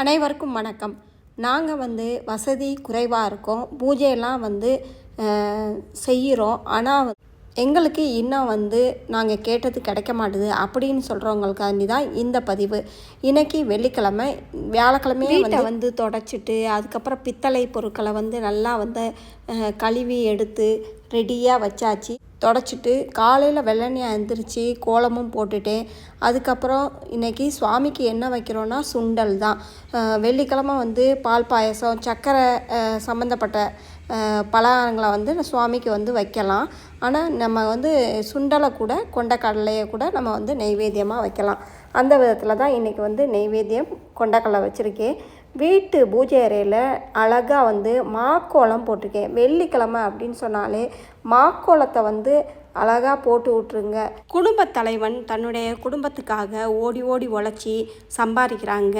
அனைவருக்கும் வணக்கம். நாங்கள் வந்து வசதி குறைவாக இருக்கோம். பூஜையெல்லாம் வந்து செய்கிறோம் ஆனால் எங்களுக்கு இன்னும் வந்து நாங்கள் கேட்டது கிடைக்க மாட்டுது அப்படின்னு சொல்கிறவங்களுக்காண்டி தான் இந்த பதிவு. இன்னைக்கு வெள்ளிக்கிழமை வியாழக்கிழமையே வீட்டை வந்து தொடச்சிட்டு அதுக்கப்புறம் பித்தளை பொருட்களை வந்து நல்லா வந்து கழுவி எடுத்து ரெடியாக வச்சாச்சு. தொடச்சிட்டு காலையில் வெள்ளனையாக எழுந்திரிச்சு கோலமும் போட்டுட்டேன். அதுக்கப்புறம் இன்னைக்கு சுவாமிக்கு என்ன வைக்கிறோன்னா சுண்டல் தான். வெள்ளிக்கிழமை வந்து பால் பாயசம் சர்க்கரை சம்மந்தப்பட்ட பலகாரங்களை வந்து சுவாமிக்கு வந்து வைக்கலாம். ஆனால் நம்ம வந்து சுண்டலை கூட கொண்டக்கடலையை கூட நம்ம வந்து நெய்வேத்தியமாக வைக்கலாம். அந்த விதத்தில் தான் இன்றைக்கி வந்து நெய்வேத்தியம் கொண்டக்கடலை வச்சுருக்கேன். வீட்டு பூஜை அறையில் அழகாக வந்து மாக்கோளம் போட்டிருக்கேன். வெள்ளிக்கிழமை அப்படின்னு சொன்னாலே மாக்கோலத்தை வந்து அழகாக போட்டு விட்ருங்க குடும்பத் தலைவன் தன்னுடைய குடும்பத்துக்காக ஓடி ஓடி உழைச்சி சம்பாதிக்கிறாங்க.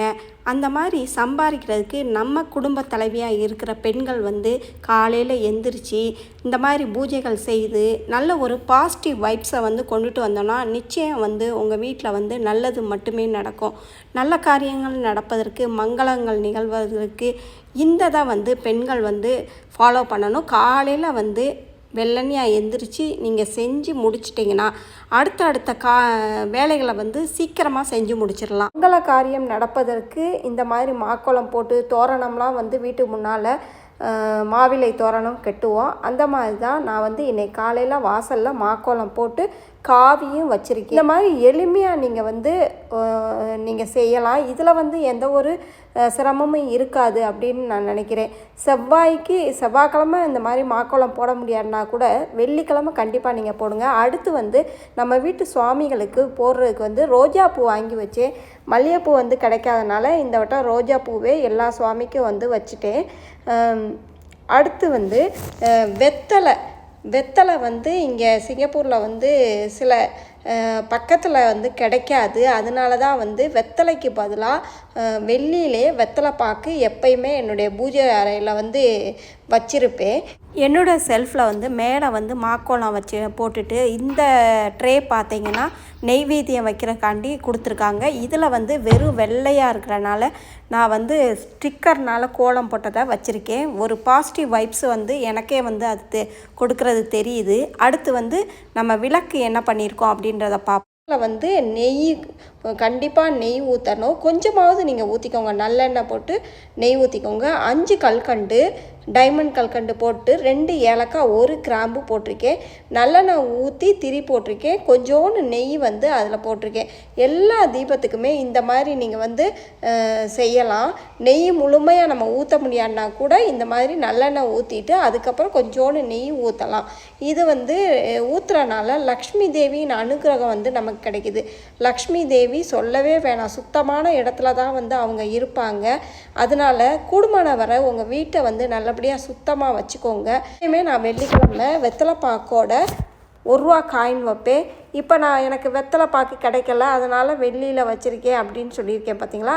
அந்த மாதிரி சம்பாதிக்கிறதுக்கு நம்ம குடும்ப தலைவியாக இருக்கிற பெண்கள் வந்து காலையில் எந்திரிச்சு இந்த மாதிரி பூஜைகள் செய்து நல்ல ஒரு பாசிட்டிவ் வைப்ஸை வந்து கொண்டுட்டு வந்தோம்னா நிச்சயம் வந்து உங்கள் வீட்டில் வந்து நல்லது மட்டுமே நடக்கும். நல்ல காரியங்கள் நடப்பதற்கு மங்களங்கள் நிகழ்வதற்கு இந்த தான் வந்து பெண்கள் வந்து ஃபாலோ பண்ணணும். காலையில் வந்து வெள்ளனையாக எந்திரிச்சு நீங்கள் செஞ்சு முடிச்சிட்டிங்கன்னா அடுத்த அடுத்த கா வேலைகளை வந்து சீக்கிரமாக செஞ்சு முடிச்சிடலாம். மங்கள காரியம் நடப்பதற்கு இந்த மாதிரி மாக்கோளம் போட்டு தோரணம்லாம் வந்து வீட்டு முன்னால் மாவிலை தோரணம் கட்டுவோம். அந்த மாதிரி தான் நான் வந்து இன்னைக்கு காலையில் வாசலில் மாக்கோலம் போட்டு காவியும் வச்சுருக்கேன். இந்த மாதிரி எளிமையாக நீங்கள் வந்து நீங்கள் செய்யலாம். இதில் வந்து எந்த ஒரு சிரமமும் இருக்காது அப்படின்னு நான் நினைக்கிறேன். செவ்வாய்க்கு செவ்வாய்க்கிழமை இந்த மாதிரி மாக்கோளம் போட முடியாதுன்னா கூட வெள்ளிக்கிழமை கண்டிப்பாக நீங்கள் போடுங்க. அடுத்து வந்து நம்ம வீட்டு சுவாமிகளுக்கு போடுறதுக்கு வந்து ரோஜா பூ வாங்கி வச்சேன். மல்லிகைப்பூ வந்து கிடைக்காதனால இந்த வட்டம் ரோஜா பூவே எல்லா சுவாமிக்கும் வந்து வச்சுட்டேன். அடுத்து வந்து வெத்தலை. வெத்தலை வந்து இங்கே சிங்கப்பூரில் வந்து சில பக்கத்தில் வந்து கிடைக்காது. அதனால தான் வந்து வெத்தலைக்கு பதிலாக வெள்ளியிலே வெத்தலை பாக்கு எப்பயுமே என்னுடைய பூஜை அறையில் வந்து வச்சுருப்பேன் என்னோட செல்ஃபில் வந்து மேலே வந்து மாக்கோலம் வச்சு போட்டுட்டு இந்த ட்ரே பார்த்தீங்கன்னா நெய்வேத்தியம் வைக்கிறக்காண்டி கொடுத்துருக்காங்க. இதில் வந்து வெறும் வெள்ளையாக இருக்கிறனால நான் வந்து ஸ்டிக்கர்னால கோலம் போட்டதை வச்சுருக்கேன். ஒரு பாசிட்டிவ் வைப்ஸ் வந்து எனக்கே வந்து அது தெ- கொடுக்கறது தெரியுது. அடுத்து வந்து நம்ம விளக்கு என்ன பண்ணியிருக்கோம் அப்படின்றத பார்ப்போம் வந்து நெய் கண்டிப்பாக நெய் ஊற்றணும் கொஞ்சமாவது நீங்கள் ஊற்றிக்கோங்க நல்லெண்ணெய் போட்டு நெய் ஊற்றிக்கோங்க அஞ்சு கல்கண்டு டைமண்ட் கல்கண்டு போட்டு ரெண்டு ஏலக்காய் ஒரு கிராம்பு போட்டிருக்கேன். நல்லெண்ணெய் ஊற்றி திரி போட்டிருக்கேன். கொஞ்சோண்டு நெய் வந்து அதில் போட்டிருக்கேன். எல்லா தீபத்துக்குமே இந்த மாதிரி நீங்கள் வந்து செய்யலாம். நெய் முழுமையாக நம்ம ஊற்ற முடியாதுனா கூட இந்த மாதிரி நல்லெண்ணெய் ஊற்றிட்டு அதுக்கப்புறம் கொஞ்சோண்டு நெய் ஊற்றலாம் இது வந்து ஊற்றுறனால லக்ஷ்மி தேவியின் அனுகிரகம் வந்து நமக்கு கிடைக்குது. லக்ஷ்மி தேவி சொல்லவே வேணாம். சுத்தமான இடத்துல தான் வந்து அவங்க இருப்பாங்க. அதனால கூடுமான வர உங்கள் வீட்டை வந்து நல்லபடியாக சுத்தமாக வச்சுக்கோங்க. இனிமேல் நான் வெள்ளிக்கிழமை வெத்தலைப்பாக்கோட ஒரு ரூபா காயின் வைப்பேன் இப்போ நான் எனக்கு வெத்தலை பாக்கு கிடைக்கல அதனால் வெள்ளியில் வச்சுருக்கேன் அப்படின்னு சொல்லியிருக்கேன் பார்த்தீங்களா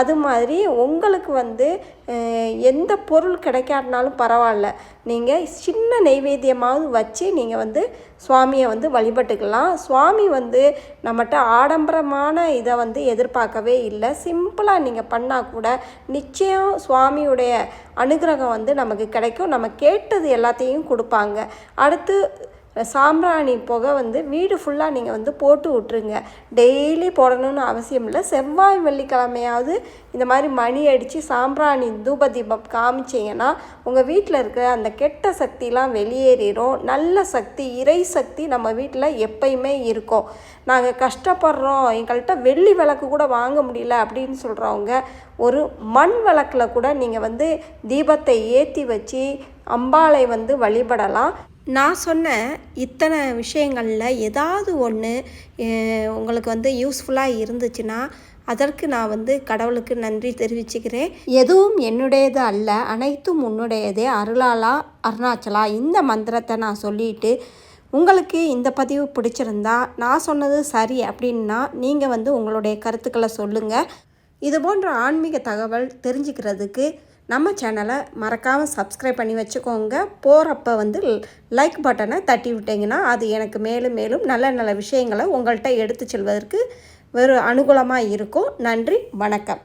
அது மாதிரி உங்களுக்கு வந்து எந்த பொருள் கிடைக்காட்டினாலும் பரவாயில்ல. நீங்கள் சின்ன நெய்வேத்தியமாவது வச்சு நீங்கள் வந்து சுவாமியை வந்து வழிபட்டுக்கலாம். சுவாமி வந்து நம்மகிட்ட ஆடம்பரமான இதை வந்து எதிர்பார்க்கவே இல்லை. சிம்பிளாக நீங்கள் பண்ணால் கூட நிச்சயம் சுவாமியுடைய அனுகிரகம் வந்து நமக்கு கிடைக்கும். நம்ம கேட்டது எல்லாத்தையும் கொடுப்பாங்க. அடுத்து சாம்பிராணி புகை வந்து வீடு ஃபுல்லாக நீங்கள் வந்து போட்டு விட்ருங்க டெய்லி போடணும்னு அவசியம் இல்லை. செவ்வாய் வெள்ளிக்கிழமையாவது இந்த மாதிரி மணி அடித்து சாம்பிராணி தூப தீபம் காமிச்சிங்கன்னா உங்கள் வீட்டில் இருக்கிற அந்த கெட்ட சக்திலாம் வெளியேறிடும் நல்ல சக்தி இறை சக்தி நம்ம வீட்டில் எப்பயுமே இருக்கும். நாங்கள் கஷ்டப்படுறோம். எங்கள்கிட்ட வெள்ளி விளக்கு கூட வாங்க முடியல அப்படின்னு சொல்கிறவங்க ஒரு மண் விளக்கில் கூட நீங்கள் வந்து தீபத்தை ஏற்றி வச்சு அம்பாளை வந்து வழிபடலாம். நான் சொன்ன இத்தனை விஷயங்களில் ஏதாவது ஒன்று உங்களுக்கு வந்து யூஸ்ஃபுல்லாக இருந்துச்சுன்னா அதற்கு நான் வந்து கடவுளுக்கு நன்றி தெரிவிச்சுக்கிறேன். எதுவும் என்னுடையது அல்ல அனைத்தும் உன்னுடையதே. அருளாலா அருணாச்சலா இந்த மந்திரத்தை நான் சொல்லிட்டு உங்களுக்கு இந்த பதிவு பிடிச்சிருந்தா நான் சொன்னது சரி அப்படின்னா நீங்கள் வந்து உங்களுடைய கருத்துக்களை சொல்லுங்கள் இது போன்ற ஆன்மீக தகவல் தெரிஞ்சுக்கிறதுக்கு நம்ம சேனலை மறக்காமல் சப்ஸ்கிரைப் பண்ணி வச்சுக்கோங்க. போகிறப்ப வந்து லைக் பட்டனை தட்டி விட்டீங்கன்னா அது எனக்கு மேலும் மேலும் நல்ல நல்ல விஷயங்களை உங்கள்கிட்ட எடுத்து செல்வதற்கு வெறும் அனுகூலமாக இருக்கும். நன்றி வணக்கம்.